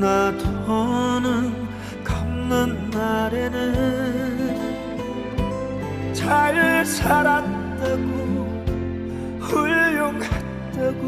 나 더는 갚는 날에는 잘 살았다고 훌륭했다고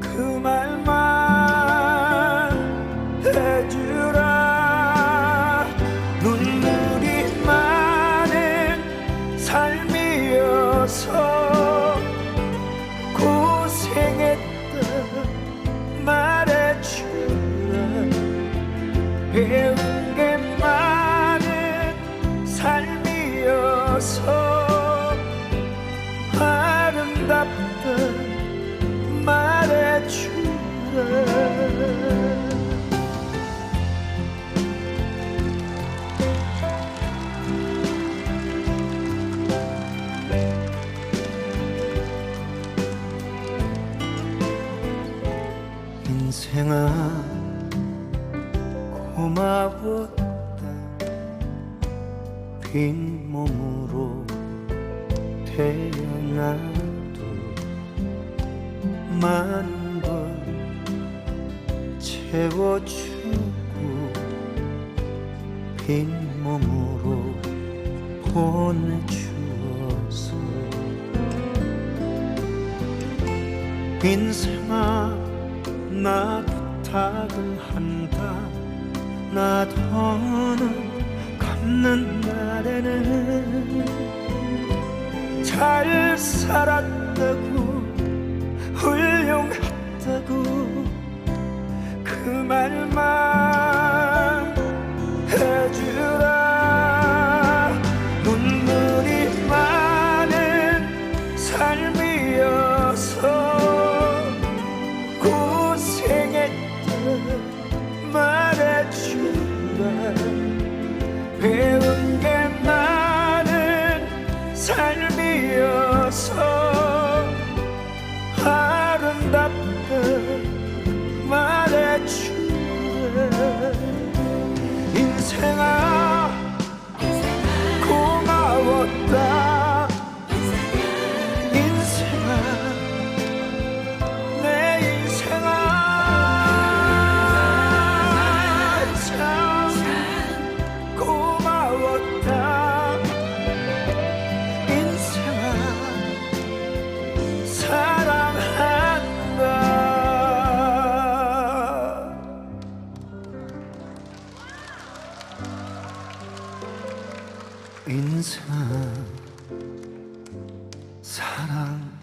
그 말만 배운 게 많은 삶이어서 아름답다 말해주라 인생아 고마웠다 빈 몸으로 태어나도 많은 걸 채워주고 빈 몸으로 보내주어서 인생아 나 부탁을 한다 나 더는 갚는 날에는 잘 살았다고 훌륭했다고 그 말만 삶이어서 인생아 사랑